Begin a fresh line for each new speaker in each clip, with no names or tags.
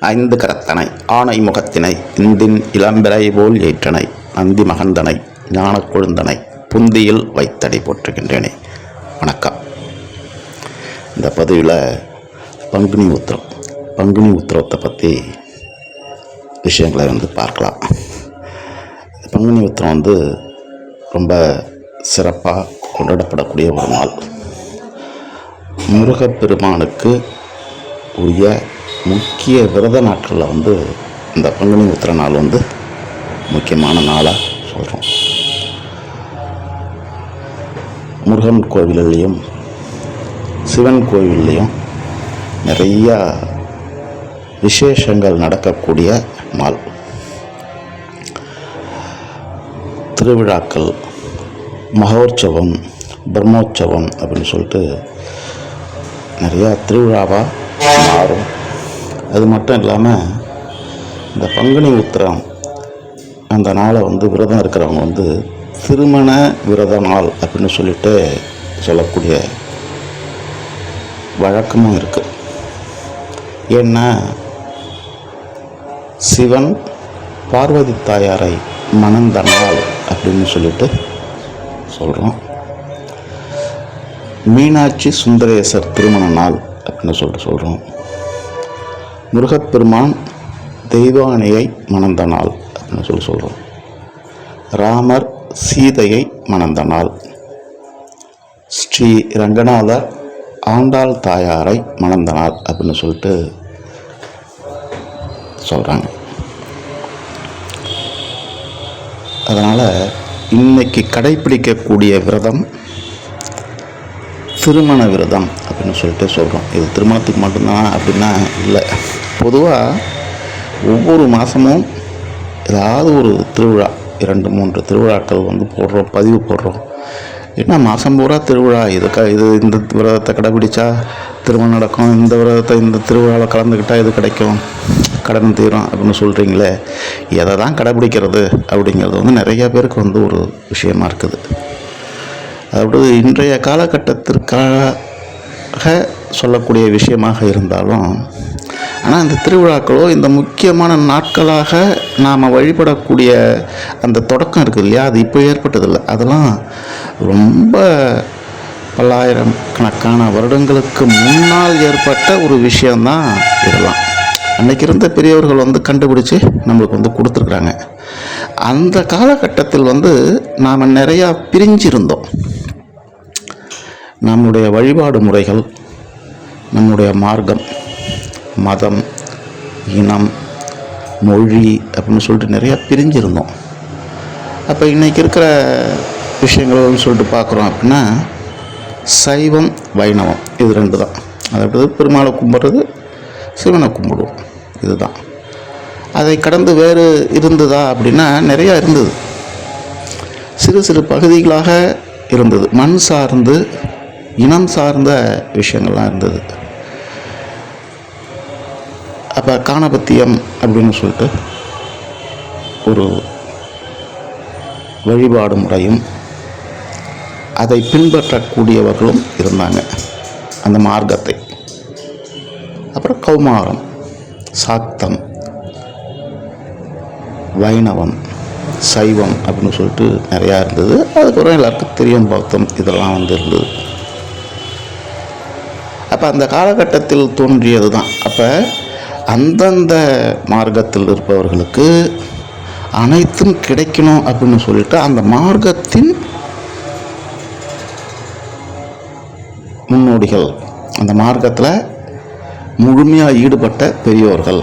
ஐந்து கரத்தனை ஆனை முகத்தினை இந்தின் இளம்பிறை போல் ஏற்றனை நந்தி மகந்தனை ஞானக் கொழுந்தனை புந்தியில் வைத்தடை போற்றுகின்றேனே. வணக்கம். இந்த பதிவில் பங்குனி உத்திரம் பங்குனி உத்திரத்தை பற்றி விஷயங்களை வந்து பார்க்கலாம். பங்குனி உத்திரம் வந்து ரொம்ப சிறப்பாக கொண்டாடப்படக்கூடிய ஒரு நாள். முருகப்பெருமானுக்கு உரிய முக்கிய விரத நாட்களில் வந்து இந்த பங்குனி உத்திர நாள் வந்து முக்கியமான நாளாக சொல்கிறோம் முருகன் கோவில்லையும் சிவன் கோவில்லையும் நிறையா விசேஷங்கள் நடக்கக்கூடிய நாள். திருவிழாக்கள் மகோற்சவம் பிரம்மோற்சவம் அப்படின்னு சொல்லிட்டு நிறையா திருவிழாவாக மாறும். அது மட்டும் இல்லாமல் இந்த பங்குனி உத்திரம் அந்த நாளை வந்து விரதம் இருக்கிறவங்க வந்து திருமண விரத நாள் அப்படின்னு சொல்லிட்டு சொல்லக்கூடிய வழக்கமும் இருக்குது ஏன்னா சிவன் பார்வதி தாயாரை மணந்த நாள் அப்படின்னு சொல்லிட்டு சொல்கிறோம் மீனாட்சி சுந்தரேசர் திருமண நாள் அப்படின்னு சொல்லிட்டு சொல்கிறோம் முருகப்பெருமான் தெய்வானையை மணந்த நாள் அப்படின்னு சொல்லி சொல்கிறோம் ராமர் சீதையை மணந்த நாள் ஸ்ரீ ரங்கநாதர் ஆண்டாள் தாயாரை மணந்த நாள் அப்படின்னு சொல்லிட்டு சொல்கிறாங்க அதனால் இன்னைக்கு கடைப்பிடிக்கக்கூடிய விரதம் திருமண விரதம் அப்படின்னு சொல்லிட்டு சொல்கிறோம் இது திருமணத்துக்கு மட்டும்தான் அப்படின்னா இல்லை. பொதுவாக ஒவ்வொரு மாதமும் ஏதாவது ஒரு திருவிழா இரண்டு மூன்று திருவிழாக்கள் வந்து போடுறோம் பதிவு போடுறோம். என்ன மாதம் பூரா திருவிழா. இது க இது இந்த விரதத்தை கடைபிடிச்சா திருமணம் நடக்கும். இந்த விரதத்தை இந்த திருவிழாவில் கலந்துக்கிட்டால் இது கிடைக்கும். கடன் தீரும் அப்படின்னு சொல்கிறீங்களே எதை தான் கடைபிடிக்கிறது அப்படிங்கிறது வந்து நிறைய பேருக்கு வந்து ஒரு விஷயமா இருக்குது. அதாவது இன்றைய காலகட்டத்திற்காக சொல்லக்கூடிய விஷயமாக இருந்தாலும் ஆனால் இந்த திருவிழாக்களோ இந்த முக்கியமான நாட்களாக நாம் வழிபடக்கூடிய அந்த தொடக்கம் இருக்குது இல்லையா? அது இப்போ ஏற்பட்டதில்லை. அதெல்லாம் ரொம்ப பல்லாயிரம் கணக்கான வருடங்களுக்கு முன்னால் ஏற்பட்ட ஒரு விஷயந்தான் இதெல்லாம். அன்றைக்கி இருந்த பெரியவர்கள் வந்து கண்டுபிடிச்சி நம்மளுக்கு வந்து கொடுத்துருக்குறாங்க. அந்த காலகட்டத்தில் வந்து நாம் நிறையா பிரிஞ்சிருந்தோம். நம்முடைய வழிபாடு முறைகள் நம்முடைய மார்க்கம் மதம் இனம் மொழி அப்படின்னு சொல்லிட்டு நிறையா பிரிஞ்சிருந்தோம். அப்போ இன்றைக்கி இருக்கிற விஷயங்கள்னு சொல்லிட்டு பார்க்குறோம் அப்படின்னா சைவம் வைணவம் இது ரெண்டு தான். அதாவது பெருமாளை கும்பிட்றது சிவனை கும்பிடுவோம். இதுதான். அதை கடந்து வேறு இருந்ததா அப்படின்னா நிறையா இருந்தது. சிறு சிறு பகுதிகளாக இருந்தது. மண் சார்ந்து இனம் சார்ந்த விஷயங்கள்லாம் இருந்தது. அப்போ காணபத்தியம் அப்படின்னு சொல்லிட்டு ஒரு வழிபாடு முறையும் அதை பின்பற்றக்கூடியவர்களும் இருந்தாங்க. அந்த மார்க்கத்தை. அப்புறம் கௌமாரம் சாத்தம் வைணவம் சைவம் அப்படின்னு சொல்லிட்டு நிறையா இருந்தது. அதுக்கப்புறம் எல்லாருக்கும் தெரியும் பக்தம் இதெல்லாம் வந்து இருந்தது. அப்போ அந்த காலகட்டத்தில் தோன்றியது தான் அப்போ அந்தந்த மார்க்கத்தில் இருப்பவர்களுக்கு அனைத்தும் கிடைக்கணும் அப்படின்னு சொல்லிட்டு அந்த மார்க்கத்தின் முன்னோடிகள் அந்த மார்க்கத்தில் முழுமையாக ஈடுபட்ட பெரியோர்கள்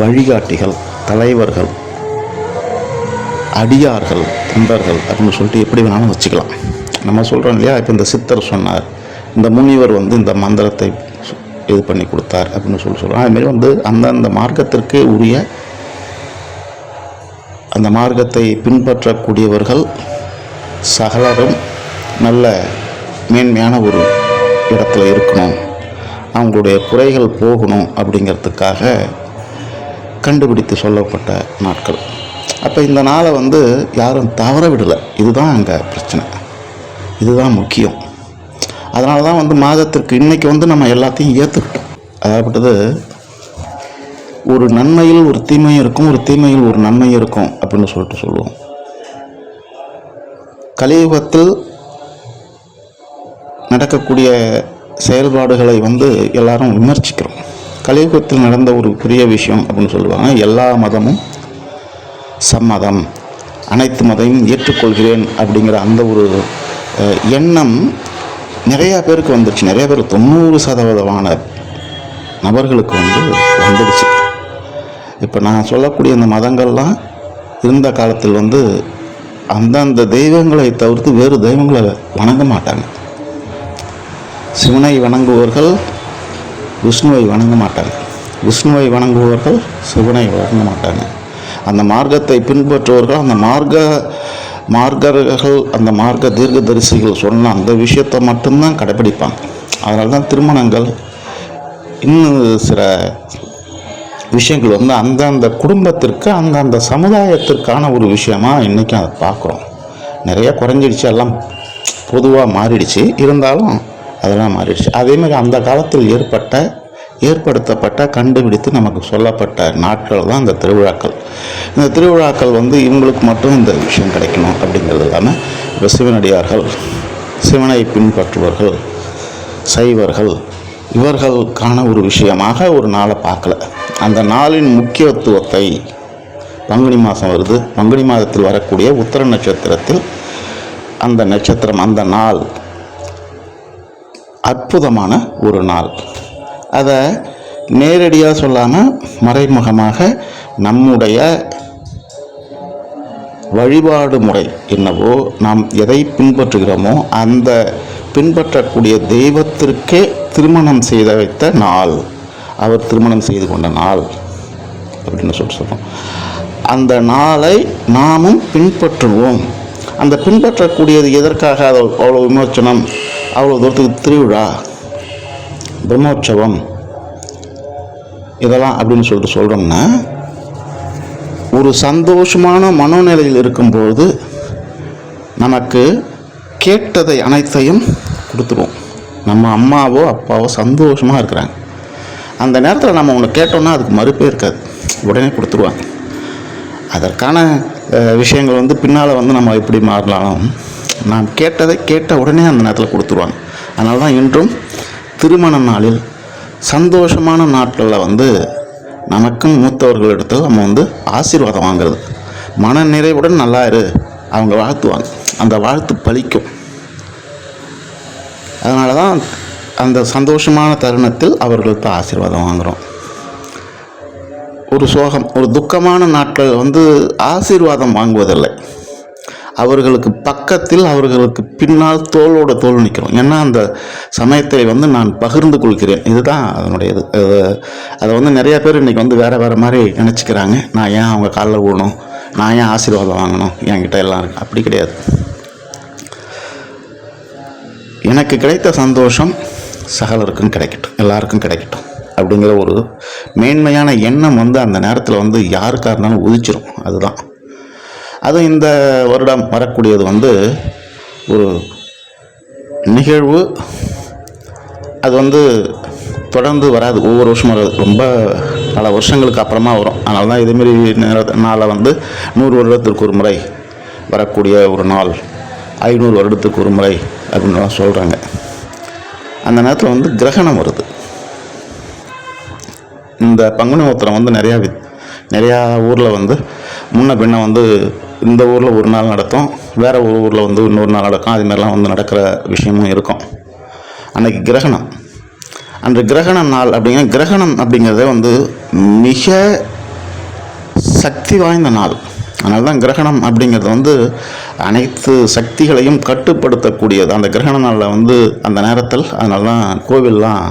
வழிகாட்டிகள் தலைவர்கள் அடியார்கள் தொண்டர்கள் அப்படின்னு சொல்லிட்டு எப்படி வேணாலும் வச்சுக்கலாம். நம்ம சொல்கிறோம் இல்லையா? இப்போ இந்த சித்தர் சொன்னார் இந்த முனிவர் வந்து இந்த மந்திரத்தை இது பண்ணி கொடுத்தார் அப்படின்னு சொல்லி சொல்கிறோம் அதுமாரி வந்து அந்தந்த மார்க்கத்திற்கே உரிய அந்த மார்க்கத்தை பின்பற்றக்கூடியவர்கள் சகலரும் நல்ல மேன்மையான ஒரு இடத்துல இருக்கணும். அவங்களுடைய குறைகள் போகணும் அப்படிங்கிறதுக்காக கண்டுபிடித்து சொல்லப்பட்ட நாட்கள். அப்போ இந்த நாளை வந்து யாரும் தவற விடலை. இதுதான் அங்கே பிரச்சனை. இதுதான் முக்கியம். அதனால தான் வந்து மாதத்திற்கு இன்னைக்கு வந்து நம்ம எல்லாத்தையும் ஏற்றுக்கிட்டோம் அதாகப்பட்டது ஒரு நன்மையில் ஒரு தீமையும் இருக்கும் ஒரு தீமையில் ஒரு நன்மையும் இருக்கும் அப்படின்னு சொல்லிட்டு சொல்லுவோம். கலியுகத்தில் நடக்கக்கூடிய செயல்பாடுகளை வந்து எல்லாரும் விமர்சிக்கிறோம். கலியுகத்தில் நடந்த ஒரு பெரிய விஷயம் அப்படின்னு சொல்லுவாங்க. எல்லா மதமும் சம்மதம். அனைத்து மதையும் ஏற்றுக்கொள்கிறேன் அப்படிங்கிற அந்த ஒரு எண்ணம் நிறையா பேருக்கு வந்துடுச்சு நிறைய பேர் தொண்ணூறு சதவீதமான நபர்களுக்கு வந்து வந்துடுச்சு. இப்போ நான் சொல்லக்கூடிய இந்த மதங்கள்லாம் இருந்த காலத்தில் வந்து அந்தந்த தெய்வங்களை தவிர்த்து வேறு தெய்வங்களை வணங்க மாட்டாங்க. சிவனை வணங்குபவர்கள் விஷ்ணுவை வணங்க மாட்டாங்க. விஷ்ணுவை வணங்குபவர்கள் சிவனை வணங்க மாட்டாங்க. அந்த மார்க்கத்தை பின்பற்றுவர்கள் அந்த மார்க்க மார்க்கர்கள் அந்த மார்க்க தீர்க்க தரிசிகள் சொன்ன அந்த விஷயத்தை மட்டும்தான் கடைப்பிடிப்பாங்க. அதனால தான் திருமணங்கள் இன்னும் சில விஷயங்கள் வந்து அந்தந்த குடும்பத்திற்கு அந்தந்த சமுதாயத்திற்கான ஒரு விஷயமாக இன்றைக்கும் அதை பார்க்குறோம். நிறைய குறைஞ்சிடுச்சு எல்லாம் பொதுவாக மாறிடுச்சு. இருந்தாலும் அதெல்லாம் மாறிடுச்சு. அதேமாதிரி அந்த காலத்தில் ஏற்பட்ட ஏற்படுத்தப்பட்ட கண்டுபிடித்து நமக்கு சொல்லப்பட்ட நாட்கள் தான் இந்த திருவிழாக்கள். இந்த திருவிழாக்கள் வந்து இவங்களுக்கு மட்டும் இந்த விஷயம் கிடைக்கணும் அப்படிங்கிறது இல்லாமல் இப்போ சிவனடியார்கள் சிவனை பின்பற்றுபவர்கள் சைவர்கள் இவர்களுக்கான ஒரு விஷயமாக ஒரு நாளை பார்க்கல. அந்த நாளின் முக்கியத்துவத்தை பங்குனி மாதம் வருது. பங்குனி மாதத்தில் வரக்கூடிய உத்தர நட்சத்திரத்தில் அந்த நட்சத்திரம் அந்த நாள் அற்புதமான ஒரு நாள். அதை நேரடியாக சொல்லாமல் மறைமுகமாக நம்முடைய வழிபாடு முறை என்னவோ நாம் எதை பின்பற்றுகிறோமோ அந்த பின்பற்றக்கூடிய தெய்வத்திற்கே திருமணம் செய்து வைத்த நாள். அவர் திருமணம் செய்து கொண்ட நாள் அப்படின்னு சொல்லி சொல்கிறோம் அந்த நாளை நாமும் பின்பற்றுவோம். அந்த பின்பற்றக்கூடியது எதற்காக அது அவ்வளோ விமோச்சனம் அவ்வளோ தூரத்துக்கு திருவிழா பிரம்மோற்சவம் இதெல்லாம் அப்படின்னு சொல்லிட்டு சொல்கிறோம்னா ஒரு சந்தோஷமான மனோநிலையில் இருக்கும்போது நமக்கு கேட்டதை அனைத்தையும் கொடுத்துருவோம் நம்ம அம்மாவோ அப்பாவோ சந்தோஷமாக இருக்கிறாங்க. அந்த நேரத்தில் நம்ம ஒன்று கேட்டோம்னா அதுக்கு மறுப்பே இருக்காது. உடனே கொடுத்துருவாங்க. அதற்கான விஷயங்கள் வந்து பின்னால் வந்து நம்ம எப்படி மாறலாம்? நாம் கேட்டதை கேட்ட உடனே அந்த நேரத்தில் கொடுத்துருவாங்க. அதனால தான் இன்றும் திருமண நாளில் சந்தோஷமான நாட்களில் வந்து நமக்கும் மூத்தவர்களிடத்தில் நம்ம வந்து ஆசீர்வாதம் வாங்குறது. மன நிறைவுடன் நல்லா இரு அவங்க வாழ்த்துவாங்க. அந்த வாழ்த்து பலிக்கும். அதனால தான் அந்த சந்தோஷமான தருணத்தில் அவர்களுக்கு ஆசீர்வாதம் வாங்குகிறோம் ஒரு சோகம் ஒரு துக்கமான நாட்கள் வந்து ஆசீர்வாதம் வாங்குவதில்லை. அவர்களுக்கு பக்கத்தில் அவர்களுக்கு பின்னால் தோளோட தோல் நிற்கிறோம். ஏன்னா அந்த சமயத்தை வந்து நான் பகிர்ந்து கொள்கிறேன். இதுதான் அதனுடைய இது அதை வந்து நிறைய பேர் இன்றைக்கி வந்து வேறு வேறு மாதிரி நினச்சிக்கிறாங்க. நான் ஏன் அவங்க காலில் ஓடணும் நான் ஏன் ஆசீர்வாதம் வாங்கணும்? என்கிட்ட எல்லாம் இருக்கு. அப்படி கிடையாது. எனக்கு கிடைத்த சந்தோஷம் சகலருக்கும் கிடைக்கட்டும். எல்லாருக்கும் கிடைக்கட்டும். அப்படிங்கிற ஒரு மேன்மையான எண்ணம் வந்து அந்த நேரத்தில் வந்து யாருக்காக இருந்தாலும் உதிச்சிரும். அதுதான். அதுவும் இந்த வருடம் வரக்கூடியது வந்து ஒரு நிகழ்வு. அது வந்து தொடர்ந்து வராது. ஒவ்வொரு வருஷமும் வராது. ரொம்ப பல வருஷங்களுக்கு அப்புறமா வரும். அதனால தான் இதேமாரி நேர நாளை வந்து நூறு வருடத்திற்கு ஒரு முறை வரக்கூடிய ஒரு நாள். ஐநூறு வருடத்துக்கு ஒரு முறை அப்படின்னு சொல்கிறாங்க அந்த நேரத்தில் வந்து கிரகணம் வருது. இந்த பங்குனி உத்திரம் வந்து நிறையா நிறையா ஊரில் வந்து முன்ன பின்ன வந்து இந்த ஊரில் ஒரு நாள் நடத்தும். வேறு ஒரு ஊரில் வந்து இன்னொரு நாள் நடக்கும். அதுமாரிலாம் வந்து நடக்கிற விஷயமும் இருக்கும். அன்றைக்கி கிரகணம். அந்த கிரகண நாள் அப்படிங்கிற கிரகணம் அப்படிங்கிறதே வந்து மிக சக்தி வாய்ந்த நாள். அதனால தான் கிரகணம் அப்படிங்கிறது வந்து அனைத்து சக்திகளையும் கட்டுப்படுத்தக்கூடியது. அந்த கிரகண நாளில் வந்து அந்த நேரத்தில் அதனால தான் கோவில்லாம்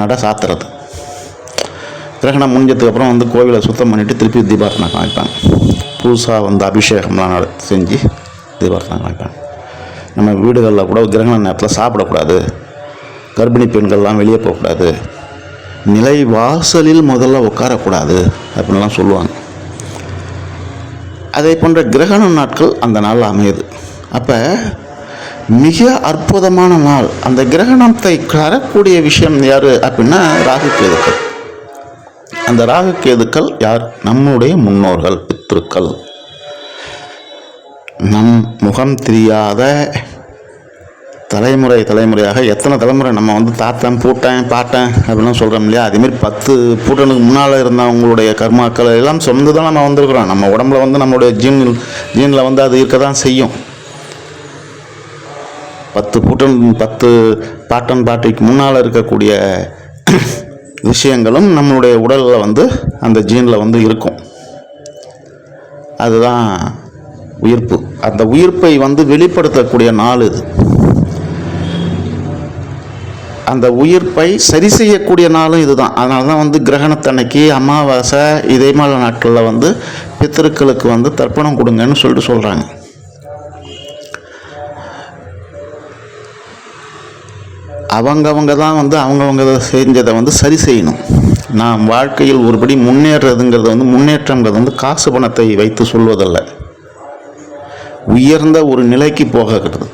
நட சாத்துறது. கிரகணம் முடிஞ்சதுக்கு அப்புறம் வந்து கோவிலை சுத்தம் பண்ணிவிட்டு திருப்பி தீபார்த்தனை காமிப்பாங்க. புதுசாக வந்து அபிஷேகம்லாம் நட செஞ்சு தீபார்த்தனை காமிப்பாங்க நம்ம வீடுகளில் கூட கிரகண நேரத்தில் சாப்பிடக்கூடாது. கர்ப்பிணி பெண்கள்லாம் வெளியே போகக்கூடாது. நிலை வாசலில் முதல்ல உட்காரக்கூடாது அப்படின்லாம் சொல்லுவாங்க. அதே போன்ற கிரகண நாட்கள் அந்த நாள் அமையுது. அப்போ மிக அற்புதமான நாள் அந்த கிரகணத்தை தரக்கூடிய விஷயம் யார் அப்படின்னா ராகு கேதுக்கள். அந்த ராகு கேதுக்கள் யார்? நம்முடைய முன்னோர்கள். சத்துருக்கள் நம் முகம் தெரியாத தலைமுறை தலைமுறையாக எத்தனை தலைமுறை நம்ம வந்து தாத்தன் பூட்டன் பாட்டன் அப்படிலாம் சொல்கிறோம் இல்லையா? அதேமாரி பத்து பூட்டனுக்கு முன்னால் இருந்தவங்களுடைய கர்மாக்கள் எல்லாம் சொந்து தான் நம்ம வந்திருக்கிறோம். நம்ம உடம்புல வந்து நம்மளுடைய ஜீன் ஜீனில் வந்து அது இருக்க தான் செய்யும். பத்து பூட்டன் பத்து பாட்டன் பாட்டிக்கு முன்னால் இருக்கக்கூடிய விஷயங்களும் நம்மளுடைய உடலில் வந்து அந்த ஜீனில் வந்து இருக்கும். அதுதான் உயிர்ப்பு. அந்த உயிர்ப்பை வந்து வெளிப்படுத்தக்கூடிய நாள் இது. அந்த உயிர்ப்பை சரி செய்யக்கூடிய நாளும் இதுதான். அதனால தான் வந்து கிரகணத்தன்னைக்கு அமாவாசை இதே மாதிரி நாட்களில் வந்து பித்தருக்களுக்கு வந்து தர்ப்பணம் கொடுங்கன்னு சொல்லிட்டு சொல்கிறாங்க அவங்கவங்க தான் வந்து அவங்கவங்க செஞ்சதை வந்து சரி செய்யணும். நாம் வாழ்க்கையில் ஒருபடி முன்னேறதுங்கிறது வந்து முன்னேற்றங்கிறது வந்து காசு பணத்தை வைத்து சொல்வதல்ல. உயர்ந்த ஒரு நிலைக்கு போகிறது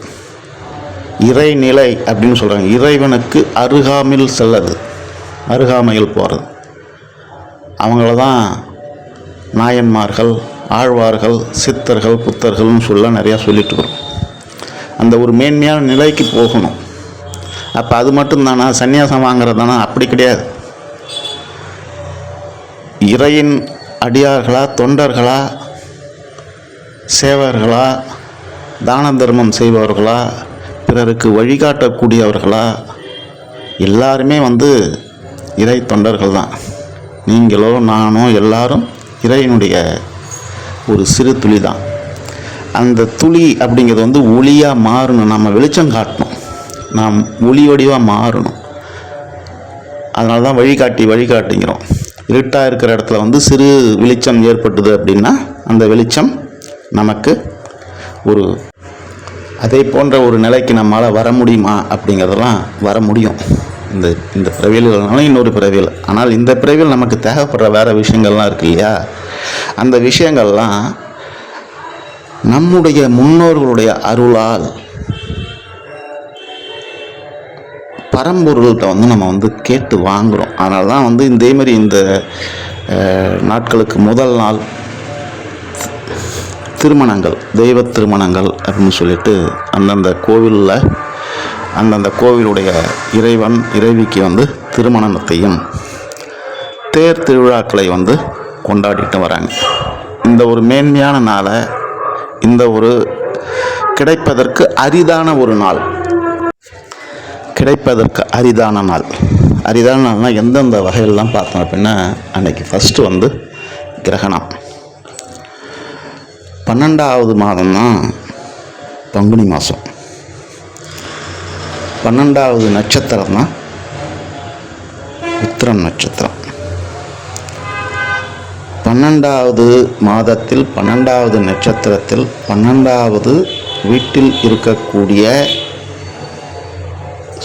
இறைநிலை அப்படின்னு சொல்கிறாங்க இறைவனுக்கு அருகாமையில் செல்லது அருகாமையில் போகிறது அவங்கள தான் நாயன்மார்கள் ஆழ்வார்கள் சித்தர்கள் புத்தர்கள்னு சொல்ல நிறையா சொல்லிட்டு இருக்கிறோம் அந்த ஒரு மேன்மையான நிலைக்கு போகணும். அப்போ அது மட்டும்தானா? சன்னியாசம் வாங்குறதானா அப்படி கிடையாது. இறையின் அடியார்களா தொண்டர்களா சேவர்களா தான தர்மம் செய்பவர்களா பிறருக்கு வழிகாட்டக்கூடியவர்களா எல்லாருமே வந்து இறை தொண்டர்கள் தான் நீங்களோ நானோ எல்லாரும் இறையினுடைய ஒரு சிறு துளி தான் அந்த துளி அப்படிங்கிறது வந்து ஒளியாக மாறணும். நம்ம வெளிச்சம் காட்டணும். நாம் ஒளி வடிவாக மாறணும். அதனால தான் வழிகாட்டி வழிகாட்டுங்கிறோம் இருட்டாக இருக்கிற இடத்துல வந்து சிறு வெளிச்சம் ஏற்பட்டுது அப்படின்னா அந்த வெளிச்சம் நமக்கு ஒரு அதே போன்ற ஒரு நிலைக்கு நம்மளால் வர முடியுமா அப்படிங்கிறதெல்லாம் வர முடியும். இந்த இந்த பிறவியல்னாலும் இன்னொரு பிறவியல். ஆனால் இந்த பிறவியில் நமக்கு தேவைப்படுற வேறு விஷயங்கள்லாம் இருக்கு இல்லையா? அந்த விஷயங்கள்லாம் நம்முடைய முன்னோர்களுடைய அருளால் பரம்பொருள்கிட்ட வந்து நம்ம வந்து கேட்டு வாங்குகிறோம் அதனால தான் வந்து இதேமாரி மாதிரி இந்த நாட்களுக்கு முதல் நாள் திருமணங்கள் தெய்வ திருமணங்கள் அப்படின்னு சொல்லிட்டு அந்தந்த கோவிலில் அந்தந்த கோவிலுடைய இறைவன் இறைவிக்கு வந்து திருமணத்தையும் தேர் திருவிழாக்களை வந்து கொண்டாடிட்டு வராங்க. இந்த ஒரு மேன்மையான நாளை இந்த ஒரு கிடைப்பதற்கு அரிதான ஒரு நாள். கிடைப்பதற்கு அரிதான நாள். அரிதான நாள்னால் எந்தெந்த வகையிலலாம் பார்த்தோம் அப்படின்னா அன்னைக்கு ஃபஸ்ட்டு வந்து கிரகணம். பன்னெண்டாவது மாதம் தான் பங்குனி மாதம் பன்னெண்டாவது நட்சத்திரம் தான் உத்திரம் நட்சத்திரம். பன்னெண்டாவது மாதத்தில் பன்னெண்டாவது நட்சத்திரத்தில் பன்னெண்டாவது வீட்டில் இருக்கக்கூடிய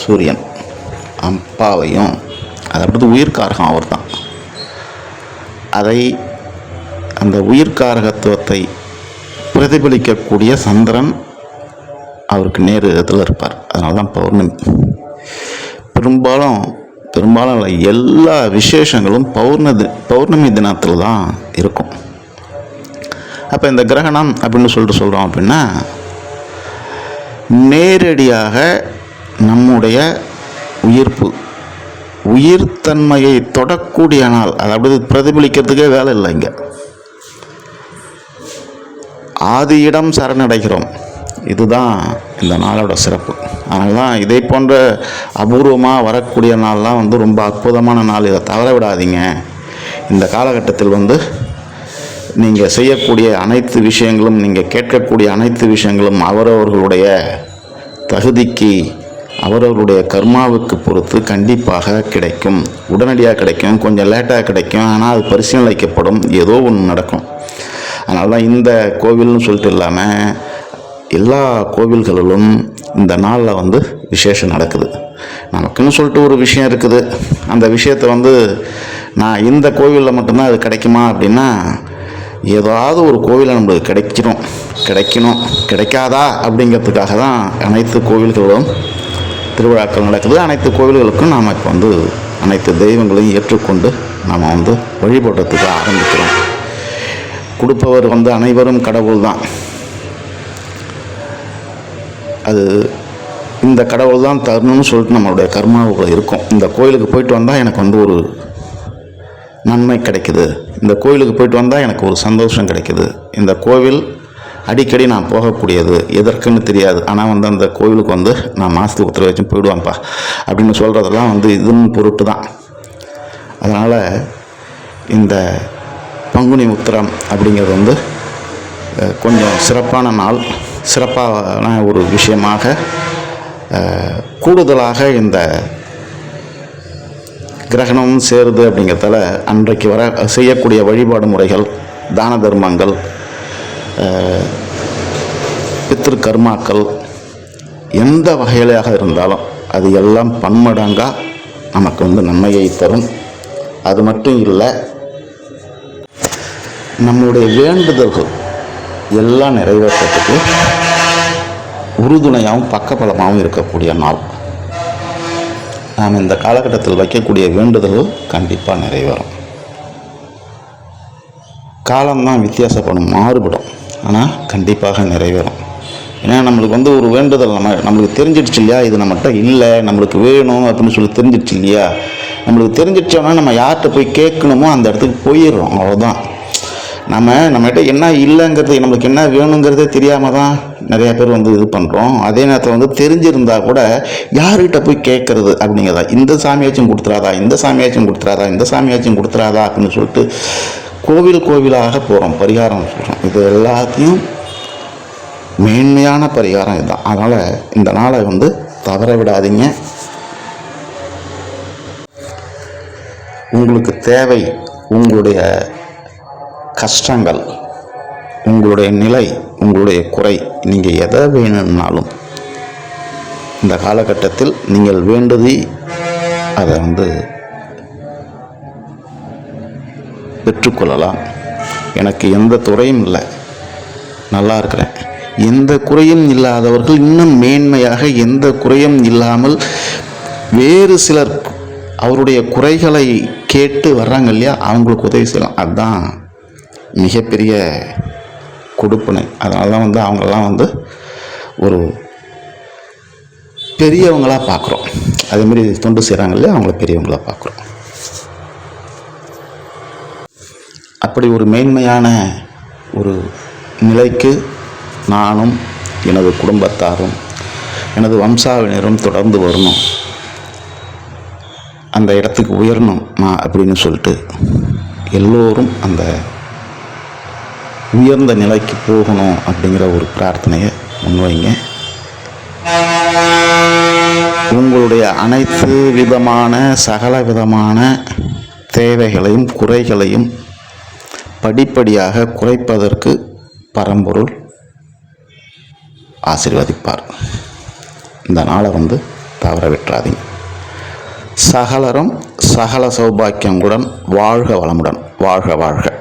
சூரியன் அப்பாவையும் அடுத்து உயிர்காரகம் அவர் தான் அதை அந்த உயிர்காரகத்துவத்தை பிரதிபலிக்கக்கூடிய சந்திரன் அவருக்கு நேர் இடத்துல இருப்பார். அதனால தான் பௌர்ணமி. பெரும்பாலும் பெரும்பாலும் எல்லா விசேஷங்களும் பௌர்ணதி பௌர்ணமி தினத்தில் தான் இருக்கும். அப்போ இந்த கிரகணம் அப்படின்னு சொல்லிட்டு சொல்கிறோம் அப்படின்னா நேரடியாக நம்முடைய உயிர்ப்பு. உயிர் தன்மையை தொடக்கூடிய நாள் அதாவது பிரதிபலிக்கிறதுக்கே வேலை இல்லை இங்கே. ஆதியிடம் சரணடைகிறோம். இதுதான் இந்த நாளோட சிறப்பு. அதனால தான் இதை போன்ற அபூர்வமாக வரக்கூடிய நாள்லாம் வந்து ரொம்ப அற்புதமான நாள். இதை தவற விடாதீங்க. இந்த காலகட்டத்தில் வந்து நீங்கள் செய்யக்கூடிய அனைத்து விஷயங்களும் நீங்கள் கேட்கக்கூடிய அனைத்து விஷயங்களும் அவரவர்களுடைய தகுதிக்கு அவரவருடைய கர்மாவுக்கு பொறுத்து கண்டிப்பாக கிடைக்கும். உடனடியாக கிடைக்கும் கொஞ்சம் லேட்டாக கிடைக்கும் ஆனால் அது பரிசீலிக்கப்படும் ஏதோ ஒன்று நடக்கும். அதனால தான் இந்த கோவில்னு சொல்லிட்டு இல்லாமல் எல்லா கோவில்களிலும் இந்த நாளில் வந்து விசேஷம் நடக்குது. நமக்குன்னு சொல்லிட்டு ஒரு விஷயம் இருக்குது. அந்த விஷயத்தை வந்து நான் இந்த கோவிலில் மட்டும்தான் அது கிடைக்குமா அப்படின்னா ஏதாவது ஒரு கோவிலில் நம்மளுக்கு கிடைக்கணும் கிடைக்கணும். கிடைக்காதா அப்படிங்கிறதுக்காக தான் அனைத்து கோவில்களும் திருவிழாக்கள் நடக்குது. அனைத்து கோவில்களுக்கும் நாம் இப்போ வந்து அனைத்து தெய்வங்களையும் ஏற்றுக்கொண்டு நாம் வந்து வழிபடுறதுக்கு ஆரம்பிக்கிறோம். கொடுப்பவர் வந்து அனைவரும் கடவுள் தான் அது இந்த கடவுள் தான் தரணும்னு சொல்லிட்டு நம்மளுடைய கர்மாவுக்குள்ள இருக்கும். இந்த கோயிலுக்கு போயிட்டு வந்தால் எனக்கு வந்து ஒரு நன்மை கிடைக்குது. இந்த கோயிலுக்கு போயிட்டு வந்தால் எனக்கு ஒரு சந்தோஷம் கிடைக்குது. இந்த கோவில் அடிக்கடி நான் போகக்கூடியது. எதற்குன்னு தெரியாது. ஆனால் வந்து அந்த கோவிலுக்கு வந்து நான் மாதத்துக்கு ஒருத்தர் வச்சும் போயிடுவேன்ப்பா. அப்படின்னு சொல்கிறதெல்லாம் வந்து இதுன்னு பொருட்டு தான் அதனால் இந்த பங்குனி உத்திரம் அப்படிங்கிறது வந்து கொஞ்சம் சிறப்பான நாள். சிறப்பான ஒரு விஷயமாக கூடுதலாக இந்த கிரகணமும் சேருது அப்படிங்கிறதால அன்றைக்கு வர செய்யக்கூடிய வழிபாடு முறைகள் தான தர்மங்கள் பித்திரு கர்மாக்கள் எந்த வகையிலாக இருந்தாலும் அது எல்லாம் பன்மடங்காக நமக்கு வந்து நன்மையை தரும். அது மட்டும் இல்லை நம்முடைய வேண்டுதல்கள் எல்லாம் நிறைவேற்றத்துக்கு உறுதுணையாகவும் பக்கபலமாகவும் இருக்கக்கூடிய நாள். நாம் இந்த காலகட்டத்தில் வைக்கக்கூடிய வேண்டுதல்கள் கண்டிப்பாக நிறைவேறும். காலம்தான் வித்தியாசப்படும் மாறுபடும். ஆனால் கண்டிப்பாக நிறைவேறும். ஏன்னா நம்மளுக்கு வந்து ஒரு வேண்டுதல் நம்ம நம்மளுக்கு தெரிஞ்சிடுச்சு இல்லையா? இது நம்மகிட்ட இல்லை நம்மளுக்கு வேணும் அப்படின்னு சொல்லி தெரிஞ்சிடுச்சு இல்லையா? நம்மளுக்கு தெரிஞ்சிடுச்சோன்னா நம்ம யார்கிட்ட போய் கேட்கணுமோ அந்த இடத்துக்கு போயிடுறோம். அவ்வளோதான் நம்ம நம்மகிட்ட என்ன இல்லைங்கிறது நம்மளுக்கு என்ன வேணுங்கிறதே தெரியாமல் தான் நிறையா பேர் வந்து இது பண்ணுறோம் அதே நேரத்தில் வந்து தெரிஞ்சிருந்தா கூட யார்கிட்ட போய் கேட்குறது அப்படிங்கிறதா? இந்த சாமியாச்சும் கொடுத்துறாதா? இந்த சாமியாச்சும் கொடுத்துறாதா? இந்த சாமியாச்சும் கொடுத்துறாதா? அப்படின்னு சொல்லிட்டு கோவில் கோவிலாக போகிறோம் பரிகாரம் சொல்கிறோம் இது எல்லாத்தையும் மேன்மையான பரிகாரம் இதுதான். அதனால் இந்த நாளை வந்து தவற விடாதீங்க. உங்களுக்கு தேவை உங்களுடைய கஷ்டங்கள் உங்களுடைய நிலை உங்களுடைய குறை நீங்கள் எதை வேணும்னாலும் இந்த காலகட்டத்தில் நீங்கள் வேண்டுதி அதை வந்து பெற்றுக்கொள்ளலாம். எனக்கு எந்த துறையும் இல்லை. நல்லா இருக்கிறேன். எந்த குறையும் இல்லாதவர்கள் இன்னும் மேன்மையாக எந்த குறையும் இல்லாமல் வேறு சிலர் அவருடைய குறைகளை கேட்டு வர்றாங்க இல்லையா? அவங்களுக்கு உதவி செய்யலாம். அதுதான் மிகப்பெரிய கொடுப்பனை. அதனால தான் வந்து அவங்களெலாம் வந்து ஒரு பெரியவங்களாக பார்க்குறோம். அதேமாரி தொண்டு செய்கிறாங்க இல்லையா? அவங்கள பெரியவங்களாக பார்க்குறோம். அப்படி ஒரு மேன்மையான ஒரு நிலைக்கு நானும் எனது குடும்பத்தாரும் எனது வம்சாவினரும் தொடர்ந்து வரணும். அந்த இடத்துக்கு உயரணும் நான் அப்படின்னு சொல்லிட்டு எல்லோரும் அந்த உயர்ந்த நிலைக்கு போகணும் அப்படிங்கிற ஒரு பிரார்த்தனையை முன்வைங்க. உங்களுடைய அனைத்து விதமான சகல விதமான தேவைகளையும் குறைகளையும் படிப்படியாக குறைப்பதற்கு பரம்பொருள் ஆசிர்வதிப்பார். இந்த நாளை வந்து தவற விட்டுறாதீங்க. சகலரும் சகல சௌபாக்கியங்களுடன் வாழ்க வளமுடன். வாழ்க வாழ்க.